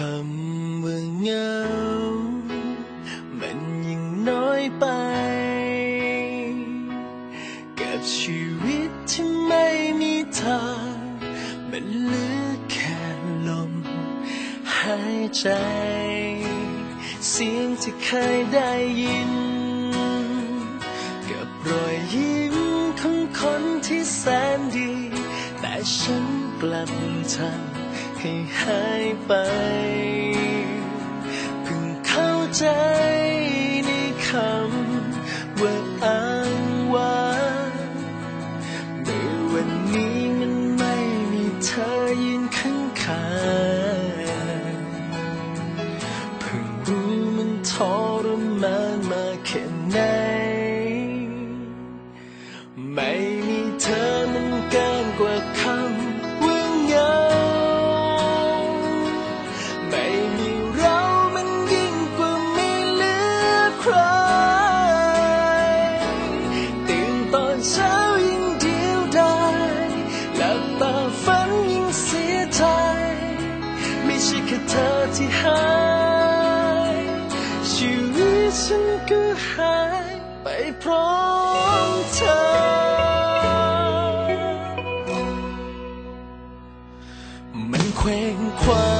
คำว่าเงา มันยังน้อยไป กับชีวิตที่ไม่มีเธอมันเหลือแค่ลมหายใจ เสียงที่เคยได้ยิน กับรอยยิ้มของคนที่แสนดี แต่ฉันกลับทำ ให้หายไปเพิ่งเข้าใจในคำว่าอ้างว้างเมื่อวันนี้มันไม่มีเธอยืนข้างข้างเพิ่งรู้มันทรมานมาแค่ไหนไม่ เช้ายิ่งเดียวดายหลับตาฝันยิ่งเสียใจไม่ใช่แค่เธอที่หายชีวิตฉันก็หายไปพร้อมเธอ มันเคว้งคว้าง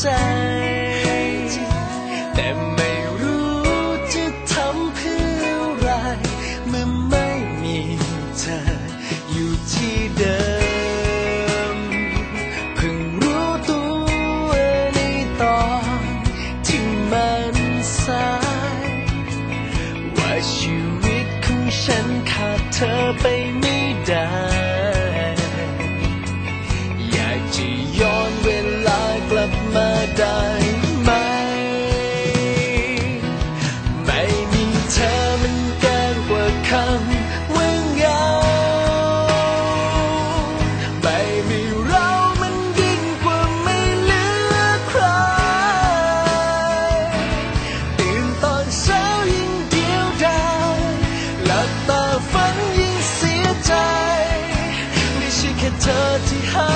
ใจ แต่ไม่รู้จะทำเพื่ออะไร เมื่อไม่มีเธออยู่ที่เดิม เพิ่งรู้ตัวในตอนที่มันสาย ว่าชีวิตของฉันขาดเธอไปไม่ได้ ตาฝันยิ่งเสียใจ ไม่ใช่แค่เธอที่หา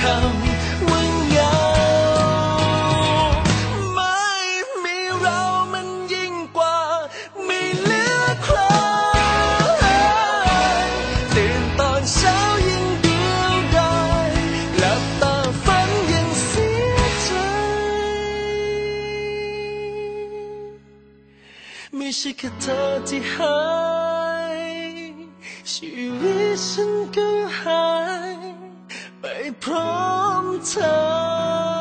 คำว่าเหงาไม่มีเรามันยิ่งกว่า ไม่เหลือใครตื่นตอนเช้ายิ่งเดียวดายหลับตาฝันยังเสียใจ ไม่ใช่แค่เธอที่หายชีวิตฉันก็ พร้อมเธอ